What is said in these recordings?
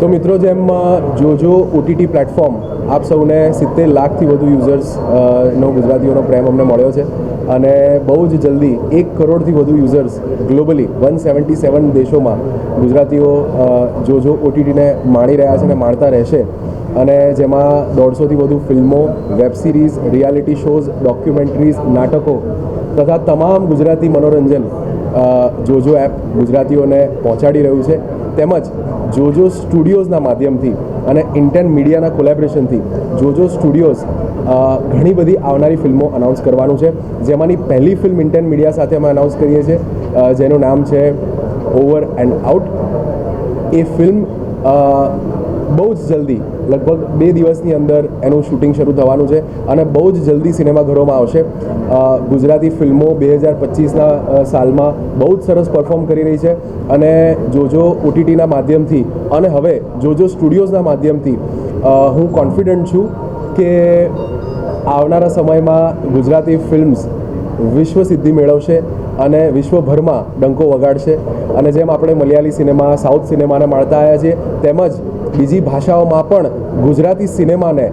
તો મિત્રો જેમ જોજો ઓટીટી પ્લેટફોર્મ આપ સૌને સિત્તેર લાખથી વધુ યુઝર્સ નો ગુજરાતીઓનો પ્રેમ અમને મળ્યો છે. અને બહુ જ જલ્દી એક કરોડથી વધુ users globally one seventy seven દેશોમાં ગુજરાતીઓ જોજો ઓટીટીને માણી રહ્યા છે અને માણતા રહેશે. અને જેમાં દોઢસોથી વધુ ફિલ્મો web series reality shows documentaries નાટકો તથા તમામ ગુજરાતી મનોરંજન જોજો એપ ગુજરાતીઓને પહોંચાડી રહ્યું છે. તેમજ જોજો સ્ટુડિયોઝના માધ્યમથી અને ઇન્ટેન મીડિયાના કોલેબરેશનથી જોજો સ્ટુડિયોઝ ઘણી બધી આવનારી ફિલ્મો અનાઉન્સ કરવાનું છે. જેમાંની પહેલી ફિલ્મ ઇન્ટેન મીડિયા સાથે અમે અનાઉન્સ કરીએ છીએ જેનું નામ છે ઓવર એન્ડ આઉટ એ ફિલ્મ બહુ જ જલ્દી લગભગ બે દિવસની અંદર એનું શૂટિંગ શરૂ થવાનું છે અને બહુ જ જલ્દી સિનેમાઘરોમાં આવશે. ગુજરાતી ફિલ્મો બે હજાર પચીસના સાલમાં બહુ જ સરસ પરફોર્મ કરી રહી છે અને જોજો ઓટીટીના માધ્યમથી અને હવે જોજો સ્ટુડિયોઝના માધ્યમથી હું કોન્ફિડન્ટ છું કે આવનારા સમયમાં ગુજરાતી ફિલ્મ્સ વિશ્વ સિદ્ધિ મેળવશે અને વિશ્વભરમાં ડંકો વગાડશે. અને જેમ આપણે મલયાલી સિનેમા, સાઉથ સિનેમાને માણતા આવ્યા છીએ તેમજ બીજી ભાષાઓમાં પણ ગુજરાતી સિનેમાને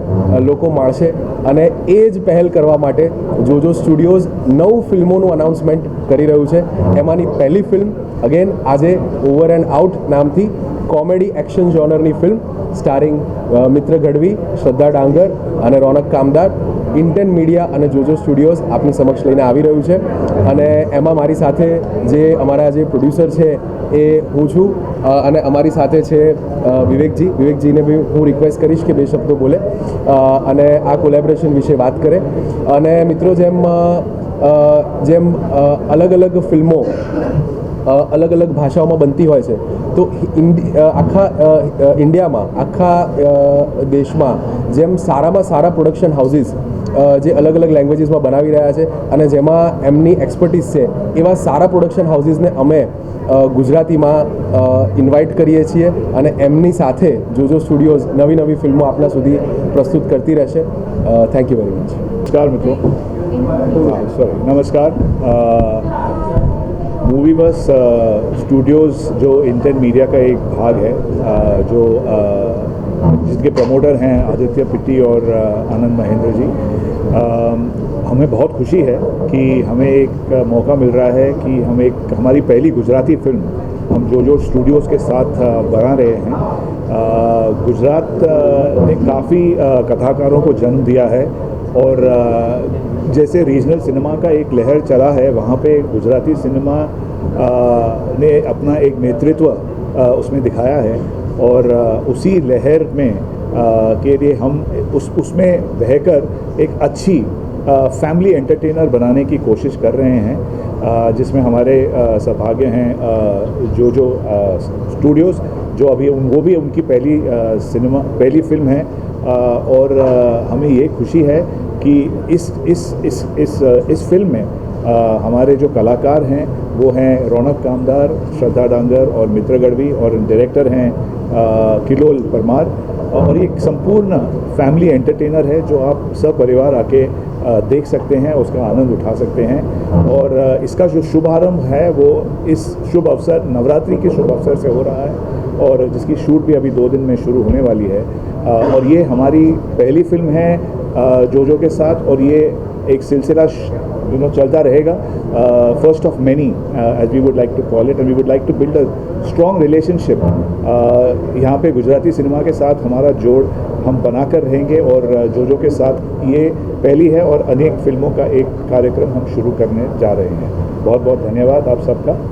લોકો માણશે અને એ જ પહેલ કરવા માટે જોજો સ્ટુડિયોઝ નવ ફિલ્મોનું અનાઉન્સમેન્ટ કરી રહ્યું છે. એમાંની પહેલી ફિલ્મ અગેન આજે ઓવર એન્ડ આઉટ નામથી કોમેડી એક્શન જોનરની ફિલ્મ સ્ટારિંગ મિત્ર ગઢવી, શ્રદ્ધા ડાંગર અને રોનક કામદાર. ઇન્ટેન મીડિયા અને જોજો સ્ટુડિયોઝ આપની સમક્ષ લઈને આવી રહ્યું છે. અને એમાં મારી સાથે જે અમારા જે પ્રોડ્યુસર છે એ હું છું અને અમારી સાથે છે વિવેકજી. વિવેકજીને બી હું રિક્વેસ્ટ કરીશ કે બે શબ્દો બોલે. અને આ કોલેબરેશન વિશે વાત કરે. અને મિત્રો જેમ જેમ અલગ અલગ ફિલ્મો અલગ અલગ ભાષાઓમાં બનતી હોય છે, તો આખા ઇન્ડિયામાં, આખા દેશમાં જેમ સારામાં સારા પ્રોડક્શન હાઉસીસ જે અલગ અલગ લેંગ્વેજીસમાં બનાવી રહ્યા છે, અને જેમાં એમની એક્સપર્ટીસ છે, એવા સારા પ્રોડક્શન હાઉસીસને અમે ગુજરાતીમાં ઇન્વાઇટ કરીએ છીએ અને એમની સાથે જોજો સ્ટુડિયોઝ નવી નવી ફિલ્મો આપના સુધી પ્રસ્તુત કરતી રહેશે થેન્ક યુ વેરી મચ नमस्कार मित्रों हाँ सॉरी नमस्कार मूवी बस स्टूडियोज़ जो इंटेन मीडिया का एक भाग है अ, जो अ, जिसके प्रमोटर हैं आदित्य पिट्टी और आनंद महेंद्र जी। हमें बहुत खुशी है कि हमें एक मौका मिल रहा है कि हम एक हमारी पहली गुजराती फ़िल्म हम जो जो स्टूडियोज़ के साथ बना रहे हैं। गुजरात ने काफ़ी कथाकारों को जन्म दिया है और जैसे रीजनल सिनेमा का एक लहर चला है, वहाँ पे गुजराती सिनेमा ने अपना एक नेतृत्व उसमें दिखाया है। और उसी लहर में के लिए हम उस, उसमें बहकर एक अच्छी फैमिली एंटरटेनर बनाने की कोशिश कर रहे हैं जिसमें हमारे सौभाग्य हैं जो जो स्टूडियोज़ जो अभी उन, वो भी उनकी पहली सिनेमा पहली फ़िल्म है और हमें ये खुशी है कि इस इस इस इस इस फ़िल्म में हमारे जो कलाकार हैं, वो हैं रौनक कामदार, श्रद्धा डांगर और मित्र गढ़वी और डायरेक्टर हैं किलोल परमार, और ये एक संपूर्ण फैमिली एंटरटेनर है जो आप सब परिवार आके देख सकते हैं, उसका आनंद उठा सकते हैं। और इसका जो शुभारंभ है, वो इस शुभ अवसर, नवरात्रि के शुभ अवसर से हो रहा है, और जिसकी शूट भी अभी दो दिन में शुरू होने वाली है। और ये हमारी पहली फ़िल्म है जोजो के साथ, और ये एक सिलसिला यू नो चलता रहेगा। First of many as we would like to call it and we would like to build a strong relationship यहाँ पे गुजराती सिनेमा के साथ हमारा जोड़ हम बना कर रहेंगे, और जो जो के साथ ये पहली है, और अनेक फ़िल्मों का एक कार्यक्रम हम शुरू करने जा रहे हैं। बहुत बहुत धन्यवाद आप सबका।